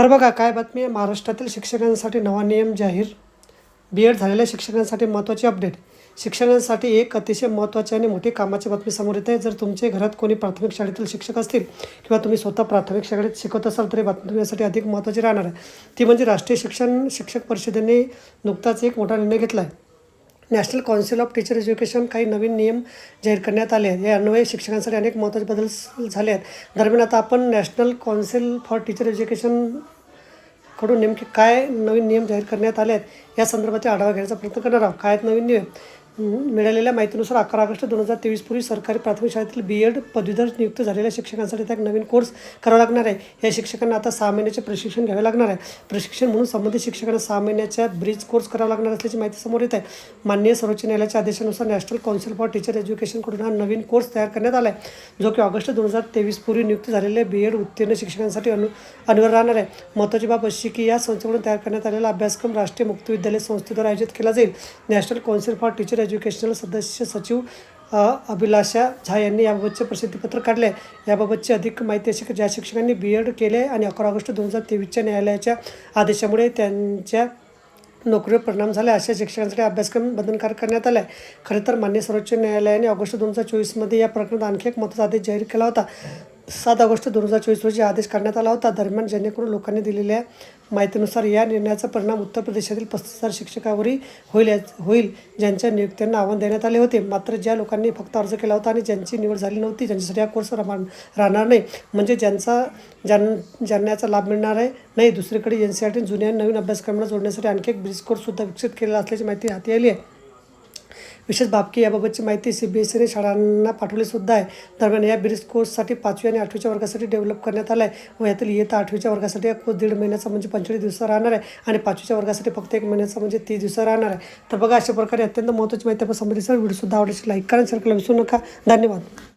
तर बघा काय बातमी आहे? महाराष्ट्रातील शिक्षकांसाठी नवा नियम जाहीर. बी एड झालेल्या शिक्षकांसाठी महत्त्वाची अपडेट. शिक्षकांसाठी एक अतिशय महत्त्वाची आणि मोठी कामाची बातमी समोर येते जर तुमचे घरात कोणी प्राथमिक शाळेतील शिक्षक असतील किंवा तुम्ही स्वतः प्राथमिक शाळेत शिकवत असाल तरी बातमी तुमच्यासाठी अधिक महत्त्वाची राहणार आहे. ती म्हणजे राष्ट्रीय शिक्षण शिक्षक परिषदेने नुकताच एक मोठा निर्णय घेतला आहे. National council of teacher education काही नवीन नियम जाहीर करण्यात आले आहेत. या अन्वये शिक्षकांसाठी अनेक महत्त्वाचे बदल झाले आहेत. दरम्यान आता आपण नॅशनल काउन्सिल फॉर टीचर एज्युकेशनकडून नेमके काय नवीन नियम जाहीर करण्यात आले आहेत या संदर्भाचे आढावा घेण्याचा प्रयत्न करणार आहोत. काय आहेत नवीन नियम? मिळालेल्या माहितीनुसार अकरा ऑगस्ट दोन हजार तेवीस पूर्वी सरकारी प्राथमिक शाळेतील बी एड पदवीधर नियुक्त झालेल्या शिक्षकांसाठी त्या एक नवीन कोर्स करावा लागणार आहे. या शिक्षकांना आता सहा महिन्याचे प्रशिक्षण घ्यावे लागणार आहे. प्रशिक्षण म्हणून संबंधित शिक्षकांना सहा महिन्याच्या ब्रिज कोर्स करावा लागणार असल्याची माहिती समोर येत आहे. माननीय सर्वोच्च न्यायालयाच्या आदेशानुसार नॅशनल काउन्सिल फॉर टीचर एज्युकेशनकडून हा नवीन कोर्स तयार करण्यात आला आहे जो की ऑगस्ट दोन हजार तेवीस पूर्वी नियुक्त झालेल्या बी एड उत्तीर्ण शिक्षकांसाठी अनु अनिवार्य राहणार आहे. महत्त्वाची बाब अशी की या संस्थेकडून तयार करण्यात आलेला अभ्यासक्रम राष्ट्रीय मुक्त विद्यालय संस्थेद्वारे आयोजित केला जाईल. National council for teacher educational सदस्य सचिव अभिलाषा झा यांनी याबाबतचे प्रसिद्धीपत्र काढले. आहे याबाबतची अधिक माहिती अशी ज्या शिक्षकांनी बी एड केले आणि अकरा ऑगस्ट दोन हजार तेवीसच्या न्यायालयाच्या आदेशामुळे त्यांच्या नोकरीवर परिणाम झाला अशा शिक्षकांसाठी अभ्यासक्रम बंधनकारक करण्यात आला आहे खरं तर मान्य सर्वोच्च न्यायालयाने ऑगस्ट दोन हजार चोवीसमध्ये या प्रकरणात आणखी एक महत्त्वाचा आदेश जाहीर केला होता. सात ऑगस्ट दोन हजार चोवीस रोजी आदेश काढण्यात आला होता. दरम्यान जेणेकरून लोकांनी दिलेल्या माहितीनुसार या निर्णयाचा परिणाम उत्तर प्रदेशातील पस्तीस हजार शिक्षकावरही होईल होईल ज्यांच्या नियुक्त्यांना आव्हान देण्यात आले होते. मात्र ज्या लोकांनी फक्त अर्ज केला होता आणि ज्यांची निवड झाली नव्हती ज्यांच्यासाठी हा कोर्स राहणार राहणार नाही म्हणजे ज्यांचा ज्यां ज्यांना याचा लाभ मिळणार आहे नाही दुसरीकडे एन सी आर टी जुन्या नवीन अभ्यासक्रमाला जोडण्यासाठी आणखी एक ब्रिज कोर्ससुद्धा विकसित केलेला असल्याची माहिती हाती आली आहे. विशेष बाबकी याबाबतची माहिती सी बी एस सीने शाळांना पाठवलीसुद्धा आहे. दरम्यान या ब्रिज कोर्ससाठी पाचवी आणि आठवीच्या वर्गासाठी डेव्हलप करण्यात आला आहे व यातील इयत्ता आठवीच्या वर्गासाठी हा कोर्स दीड महिन्याचा म्हणजे पंचेचाळीस दिवसा राहणार आहे आणि पाचवीच्या वर्गासाठी फक्त एक महिन्याचा म्हणजे तीस दिवसा राहणार आहे. तर बघा अशा प्रकारे अत्यंत महत्त्वाची माहिती आपण संबंधित व्हिडिओसुद्धा आवडेल लाईक करा शेअर करायला विसरू नका. धन्यवाद.